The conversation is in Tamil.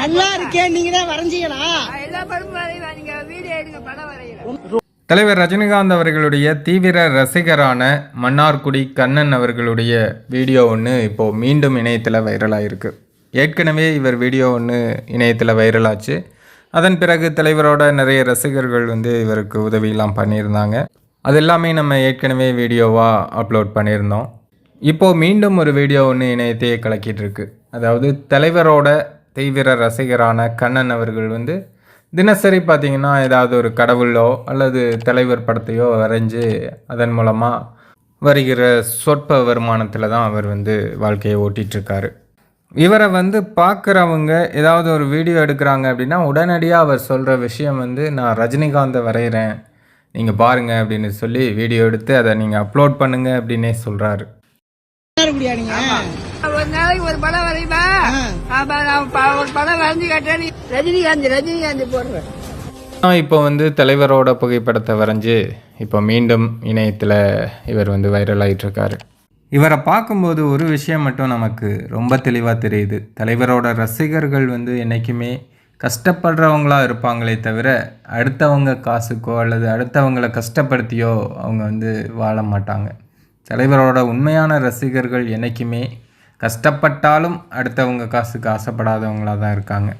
நல்லா இருக்கேன். நீங்க தான் வரைஞ்சீங்களா நான் எல்லா படமும் வரைவேன் நீங்க வீடியோ எடுங்க படம் வரைகிறேன் தலைவர் ரஜினிகாந்த் அவர்களுடைய தீவிர ரசிகரான மன்னார்குடி கண்ணன் அவர்களுடைய வீடியோ ஒன்று இப்போது மீண்டும் இணையத்தில் வைரலாயிருக்கு. ஏற்கனவே இவர் வீடியோ ஒன்று இணையத்தில் வைரலாச்சு. அதன் பிறகு தலைவரோட நிறைய ரசிகர்கள் வந்து இவருக்கு உதவியெல்லாம் பண்ணியிருந்தாங்க. அது எல்லாமே நம்ம ஏற்கனவே வீடியோவாக அப்லோட் பண்ணியிருந்தோம். இப்போது மீண்டும் ஒரு வீடியோ ஒன்று இணையத்தையே கலக்கிட்டு இருக்கு. அதாவது தலைவரோட தீவிர ரசிகரான கண்ணன் அவர்கள் வந்து தினசரி பார்த்தீங்கன்னா ஏதாவது ஒரு கடவுளோ அல்லது தலைவர் படத்தையோ வரைஞ்சி அதன் மூலமாக வருகிற சொற்ப வருமானத்தில் தான் அவர் வந்து வாழ்க்கையை ஓட்டிகிட்ருக்காரு இவரை வந்து பார்க்குறவங்க ஏதாவது ஒரு வீடியோ எடுக்கிறாங்க அப்படின்னா உடனடியாக அவர் சொல்கிற விஷயம் வந்து நான் ரஜினிகாந்தை வரைகிறேன் நீங்கள் பாருங்கள் அப்படின்னு சொல்லி வீடியோ எடுத்து அதை நீங்கள் அப்லோட் பண்ணுங்கள் அப்படின்னே சொல்கிறாரு ஒரு நாளைக்கு ஒரு படம் வரையுமா ஆமா நான் ஒரு படம் வரைஞ்சு காட்டேன் ரஜினிகாந்த் ரஜினிகாந்த் போடுறேன் நான் இப்போ வந்து தலைவரோட புகைப்படத்தை வரைஞ்சி இப்போ மீண்டும் இணையத்தில் இவர் வந்து வைரல் ஆயிட்டு இருக்காரு இவரை பார்க்கும்போது ஒரு விஷயம் மட்டும் நமக்கு ரொம்ப தெளிவாக தெரியுது. தலைவரோட ரசிகர்கள் வந்து என்றைக்குமே கஷ்டப்படுறவங்களா இருப்பாங்களே தவிர அடுத்தவங்க காசுக்கோ அல்லது அடுத்தவங்களை கஷ்டப்படுத்தியோ அவங்க வந்து வாழ மாட்டாங்க. தலைவரோட உண்மையான ரசிகர்கள் என்றைக்குமே கஷ்டப்பட்டாலும் அடுத்தவங்க காசுக்கு ஆசைப்படாதவங்களாக தான் இருக்காங்க.